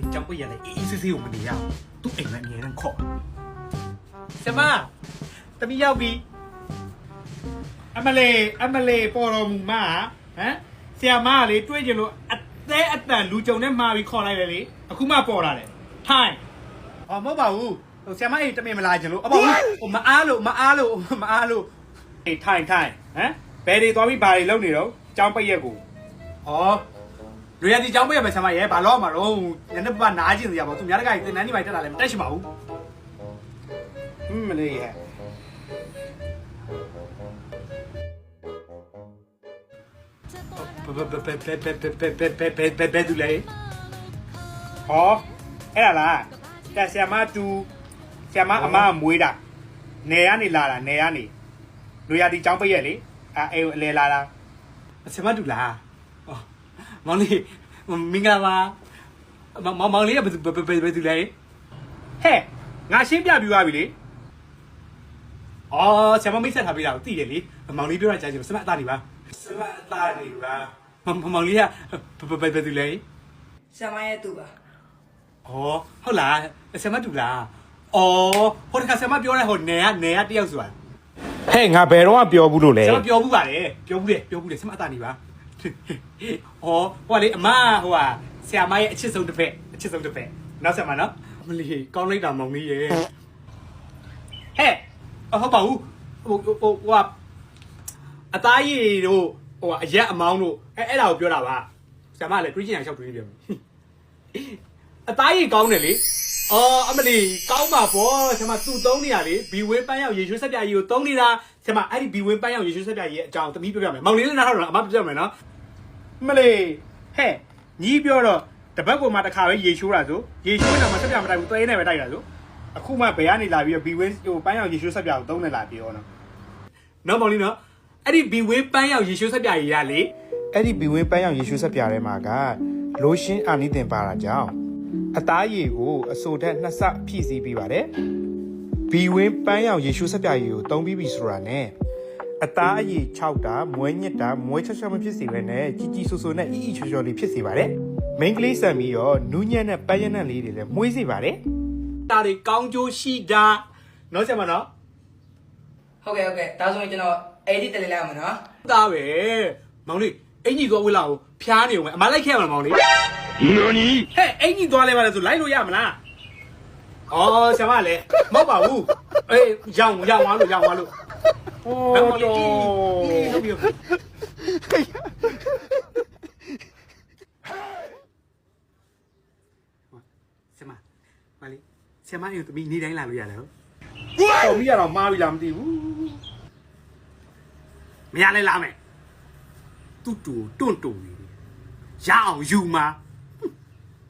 ဒီကြောင်ပိတ်ရလဲအေးအေးဆေးဆေးကိုမနေရအောင်သူ့အိမ်မအမြဲတမ်းခေါ်ဆမတမီရောက်ပြီအမလေးအမလေးပေါ်တော်မူမဟမ်ဆရာမကလေတွေးကြလို့အသေးအတန်လူကြုံနဲ့မှာပြီးခေါ်လိုက်တယ်လေအခုမှပေါ်လာတယ်ထိုင်အော်မဟုတ်ပါဘူးဟိုဆရာမအိမ်တမင်မလာကြလို့အပေါ့ဟိုမအားလို့မအားလို့မအားလို့အေးထိုင်ထိုင်ဟမ်ဘယ်တွေသွားပြီးဘာတွေလုပ်နေတော့ကြောင်ပိတ်ရက်ကိုဩ လူရည်ကြောင်းပေးရမယ်ဆံမရဲဘာလို့မှာတော့ညနေပပနားကျင်စရာပေါ့သူများတကတင်တန်းနေမှတက်တာလည်းမတက်ရှိပါဘူးဟင်းမလေးရဲ့ဘဘဘဘဘဘဘဘဘဘဘဘဘဒူလေဟောအဲ့ဒါလားတဲ့ဆရာမတူဆရာမအမမွေးတာနေရနေလာတာနေရနေလူရည်ကြောင်းပေးရလေအဲအဲအလဲလာတာဆရာမတူလား မောင်လေးမင်္ဂလာပါမောင်မောင်လေးကဘယ်သူဘယ်ဘယ်ဘယ်သူလဲဟဲ့ငါရှင်းပြပြသွားပြီလေအော်ဆရာမမိတ်ဆက်ထားပေးတာကိုသိတယ်လေမောင်လေးပြောတာကြားချင်လို့စမအသားနေပါစမအသားနေပါမောင်လေးကဘယ်ဘယ်ဘယ်သူလဲဆရာမရဲ့သူပါအော်ဟုတ်လားဆရာမတူလားအော်ဟိုတခါဆရာမပြောတဲ့ဟိုနေကနေကတယောက်ဆိုတာဟဲ့ငါဘယ်တော့မှပြောဘူးလို့လဲဆရာမပြောဘူးပါလေပြောဘူးလေပြောဘူးလေစမအသားနေပါ ဟောဟိုကလေအမဟိုကဆရာမရဲ့အချစ်ဆုံးတစ်ဖက်အချစ်ဆုံးတစ်ဖက်နောက်ဆက်မှာနော်အမလီကောင်းလိုက်တာမောင်လေးရေဟဲ့အဟုတ်ပါဘူးဟိုဟိုဟိုကအသားရည်တို့ဟိုကအရက်အမောင်းတို့အဲအဲ့ဒါကိုပြောတာပါဆရာမလည်းတွေးချင်အောင်ရှောက်တွေးပြောမယ်အသားရည်ကောင်းတယ်လေအော်အမလီကောင်းပါဗောဆရာမသူ့သုံးနေရလေဘီဝင်းပန်းရောက်ရေရွှေဆက်ပြကြီးကိုသုံးနေတာဆရာမအဲ့ဒီဘီဝင်းပန်းရောက်ရေရွှေဆက်ပြကြီးရဲ့အကြောင်းသမီးပြောပြမယ်မောင်လေးလည်းနားထောင်တော့အမပြောပြမယ်နော် မလေးဟဲ့ညီပြောတော့တပတ်ကမှတစ်ခါပဲရေချိုးတာဆိုရေချိုးနေတာမှဆက်ပြမတိုက်ဘူးသွေးနဲ့ပဲတိုက်တာဆိုအခုမှဘယ်ကနေလာပြီးတော့ဘီဝင်းဟိုပန်းရောက်ရေချိုးဆက်ပြကိုသုံးနေလာပြောနော်နော်မောင်လေးနော်အဲ့ဒီဘီဝင်းပန်းရောက်ရေချိုးဆက်ပြကြီးရလေအဲ့ဒီဘီဝင်းပန်းရောင်ရေရှုဆက်ပြထဲမှာကလိုရှင်းအာနိသင်ပါတာကြောင့်အသားရည်ကိုအဆိုထက်နှစ်ဆဖြည့်ဆည်းပေးပါတယ်ဘီဝင်းပန်းရောင်ရေရှုဆက်ပြရည်ကိုသုံးပြီးပြီဆိုတာနဲ့ အသားအရည်6တာမွဲညစ်တာမွဲချက်ချက်မဖြစ်စေဘဲနဲ့ကြီးကြီးဆူဆူနဲ့အီအီချော်ချော်လေးဖြစ်စေပါတယ်မိန်းကလေးဆန်ပြီးတော့နူးညံ့တဲ့ပန်းရနံ့လေးတွေလည်းမွေးစေပါတယ်ဒါတွေကောင်းကျိုးရှိတာနော်ဆက်မနော်ဟုတ်ကဲ့ဟုတ်ကဲ့ဒါဆိုရင်ကျွန်တော်အဲ့ဒီတက်လေးလိုက်အောင်မယ်နော်သားပဲမောင်လေးအင်ကြီးသွားဝေးလာကိုဖျားနေအောင်မယ်အမလိုက်ခဲ့ရမလားမောင်လေးနော်နီဟဲ့အင်ကြီးသွားလဲပါလဲဆိုလိုက်လို့ရမလားအော်ဆရာမလည်းမဟုတ်ပါဘူးအေးရောင်ရောင်သွားလို့ရောင်သွားလို့ 哦，多。ဆမမလေးဆမရင်သမီးနေ့တိုင်းလာလို့ရတယ်ဟုတ်တော်မိရတော့မားပြီလားမသိဘူးမရလဲလာမယ်တူတူတွန့်တူနေရအောင်ယူမှာ